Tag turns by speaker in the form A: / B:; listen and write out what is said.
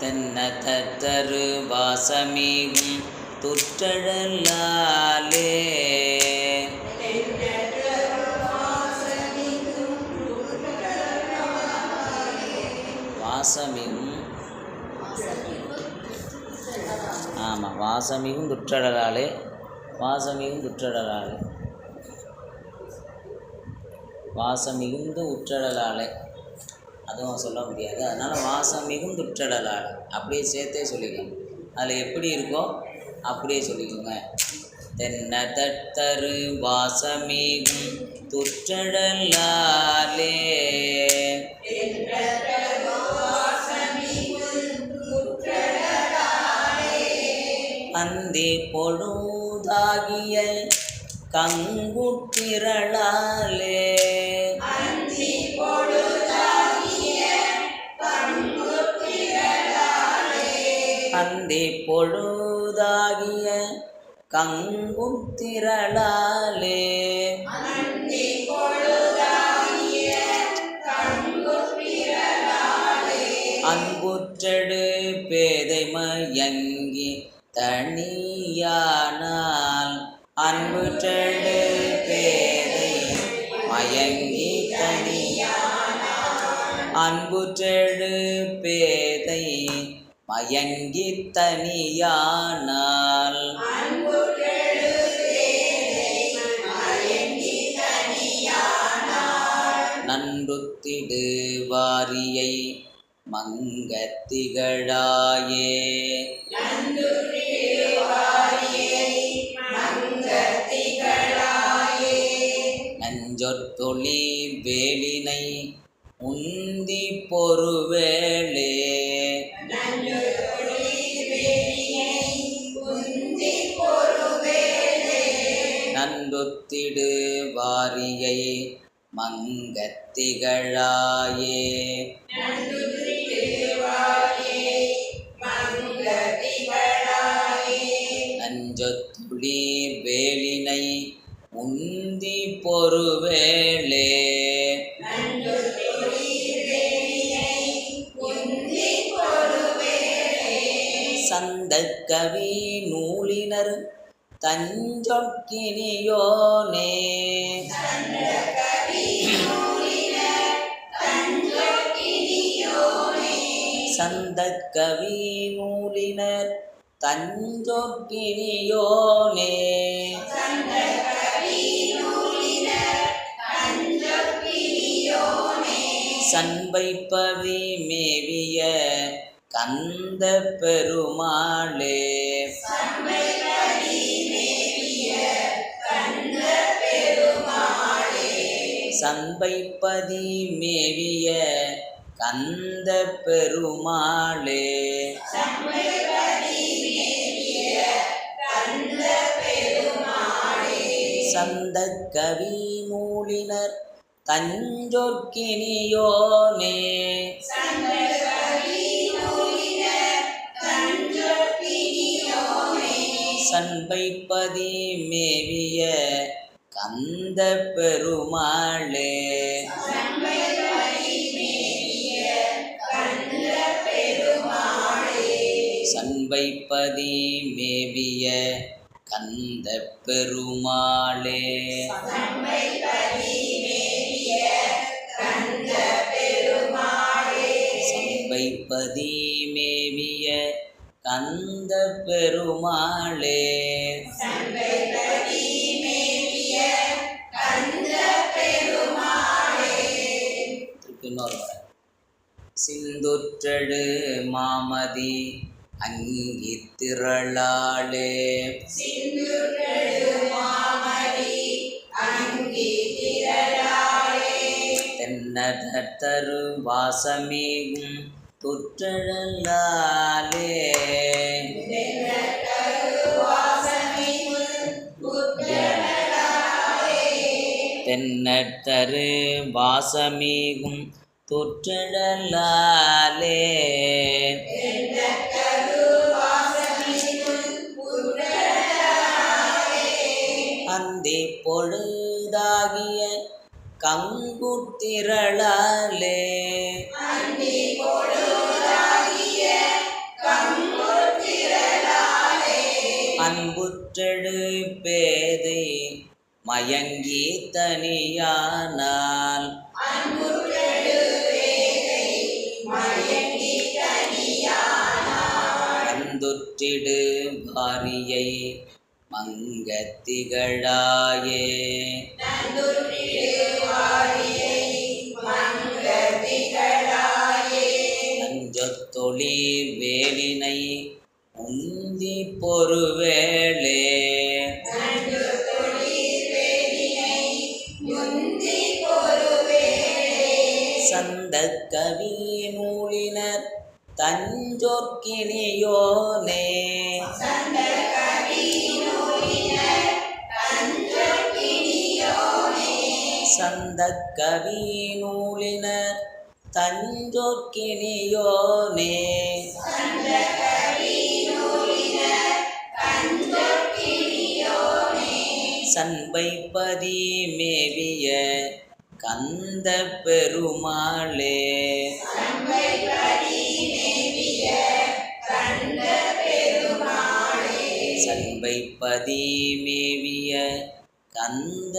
A: தென்னற்றரு வாசமீகும் துற்றழலாலே. தென்னத்தரு வாசமீகும் துற்றழலாலே. வாசமிகும் வாசமிகும் துற்றடலாலே வாசமிகும் துற்றடலாலே வாசம் மிகுந்து உற்றடலாலே அதுவும் சொல்ல முடியாது. அதனால் வாசம் மிகுந்து உற்றடலாலே அப்படியே சேர்த்தே சொல்லிக்கணும் அதில் எப்படி இருக்கோ அப்படியே சொல்லிக்கோங்க. தென்னதத்தரு வாசமிகும் துற்றடலாலே அந்தி பொழுதாகிய கங்குத்திரளாலே. அந்தி பொழுதாகிய கங்குத்திரளாலே. அன்புற்றடு பேதை மயங்கி தனியானால் அன்புற்றடு பேதை மயங்கி தனியானால் அன்புற்றடு பேதை மயங்கி தனியானால் நன்றுத்திடு வாரியை மங்கத்திகழாயே நஞ்சொற்தொழி வேலினை உந்தி பொறுவேளே நன்றுத்திடு வாரியை மங்கத்திகழாயே நஞ்சத்துளி வேலினை உந்தி பொறுவேளே. சந்தக்கவி நூலினர் தஞ்சொக்கினியோனே சந்தக்கவி நூலினர் தஞ்சொக்கினியோனே. சண்பைப்பவி மேவிய கந்த பெருமாளே சண்பைப்பதி மேவிய கந்த பெருமாளே சந்த கவி மூலினர் தஞ்சொற்கினியோனே சண்பைப்பதி மேவிய கந்த பெருமாளே சண்பைப்பதி மேவிய கந்த பெருமாளே சண்பைப்பதி மேவிய கந்த பெருமாளே இன்னொரு சிந்துற்றடு மாமதி. அங்கி திரளாளே தென்னதரு வாசமேகும் தொற்றழலாலே. தென்னத்தரு வாசமேகும் தொற்றடலாலே. அந்தி பொழுதாகிய கங்குத்திரளாலே. அன்புற்றெடு பேதை மயங்கி தனியானால். அந்துற்றிடு பாரியை மங்கத்திகழாயே நஞ்சொத்தொழி வேலினை உந்தி பொறுவேளே. சந்த கவி தஞ்சோர்க்கினியோனே சந்த கவி நூலினர் தஞ்சோர்க்கினியோனே சண்பைப்பதி மேவிய கந்த பெருமாளே சண்பைப்பதி மேவிய கந்த